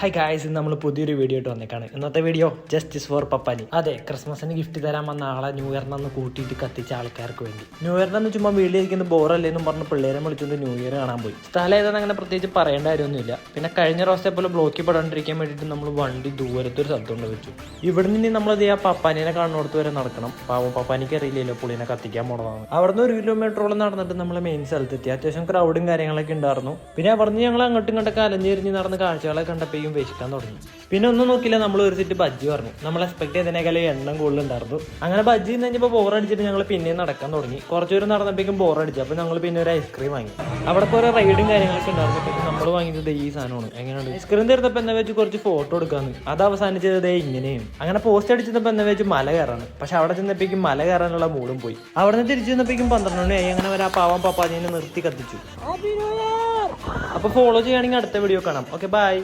Hi guys ഇന്ന് നമ്മൾ പുതിയൊരു വീഡിയോ ഇട്ട് വന്നേക്കാണ്. ഇന്നത്തെ വീഡിയോ ജസ്റ്റിസ് ഫോർ പപ്പാനി. അതെ ക്രിസ്മസിന് ഗിഫ്റ്റ് തരാൻ വന്ന ആളെ ന്യൂ ഇയറിനന്ന് കൂട്ടിയിട്ട് കത്തിച്ച ആൾക്കാർക്ക് വേണ്ടി. ന്യൂ ഇയർ ഇയറിനന്ന് ചുമ്മാ വീട്ടിലിരിക്കുന്ന ബോറല്ലേന്നും പറഞ്ഞ് പിള്ളേരെ വിളിച്ചുകൊണ്ട് ന്യൂ ഇയർ കാണാൻ പോയി. സ്ഥലം ഏതാണ് അങ്ങനെ പ്രത്യേകിച്ച് പറയേണ്ട കാര്യമൊന്നുമില്ല. പിന്നെ കഴിഞ്ഞ പ്രാവശ്യത്തെ പോലെ ബ്ലോക്കിൽ പെടാണ്ടിരിക്കാൻ വേണ്ടിയിട്ട് നമ്മൾ വണ്ടി ദൂരത്തൊരു സ്ഥലത്ത് കൊണ്ട് വെച്ചു. ഇവിടെ നിന്ന് നമ്മൾ ആ പപ്പാനിനെ കാണുന്നിടത്ത് വരെ നടക്കണം. പാവം പപ്പാനിക്ക് അറിയില്ലല്ലോ പുള്ളിനെ കത്തിക്കാൻ പോണതാണ് അവിടെ നിന്ന് ഒരു കിലോമീറ്ററോളം നടന്നിട്ട് നമ്മൾ മെയിൻ സ്ഥലത്തെത്തി. അത്യാവശ്യം ക്രൗഡും കാര്യങ്ങളൊക്കെ ഉണ്ടായിരുന്നു. പിന്നെ അവിടെ ഞങ്ങൾ അങ്ങോട്ടും ഇങ്ങോട്ടൊക്കെ അലഞ്ഞിരിഞ്ഞ് നടന്ന് കാഴ്ചകളെ കണ്ടപ്പോഴേക്കും വിശക്കാൻ തുടങ്ങി. പിന്നെ ഒന്നും നോക്കില്ല നമ്മൾ ഒരു സെറ്റ് ബജ്ജി പറഞ്ഞു. നമ്മൾ എക്സ്പെക്ട് ചെയ്തതിനേക്കാളും എണ്ണം കൂടുതൽ ഉണ്ടായിരുന്നു അങ്ങനെ ബജ്ജി കഴിഞ്ഞപ്പോൾ ബോർ അടിച്ചിട്ട് ഞങ്ങൾ പിന്നെയും നടക്കാൻ തുടങ്ങി. കുറച്ച് ദൂരം നടന്നപ്പോഴേക്കും ബോർ അടിച്ചു. അപ്പോൾ ഞങ്ങൾ പിന്നെ ഒരു ഐസ്ക്രീം വാങ്ങി. അവിടെ കുറേ റൈഡും കാര്യങ്ങളൊക്കെ ഉണ്ടായിരുന്നു. നമ്മൾ വാങ്ങിയത് ഈ സാധനമാണ്. എങ്ങനെയാണ് ഐസ്ക്രീം തീർന്നപ്പോൾ എന്താ വെച്ച് കുറച്ച് ഫോട്ടോ എടുക്കാന്ന്. അത് അവസാനിച്ചത് ദേ ഇങ്ങനെയും. അങ്ങനെ പോസ്റ്റ് അടിച്ചപ്പോൾ എന്താ വെച്ച് മല കയറാണ്. പക്ഷെ അവിടെ ചെന്നപ്പോഴേക്കും മല കയറാനുള്ള മൂടും പോയി. അവിടെ നിന്ന് തിരിച്ചു ചെന്നപ്പോഴേക്കും പന്ത്രണ്ട് മണിയായി. അങ്ങനെ വരാ പാവം പപ്പാജിനെ നിർത്തി കത്തിച്ചു. അപ്പൊ ഫോളോ ചെയ്യുകയാണെങ്കിൽ അടുത്ത വീഡിയോ കാണാം. Okay bye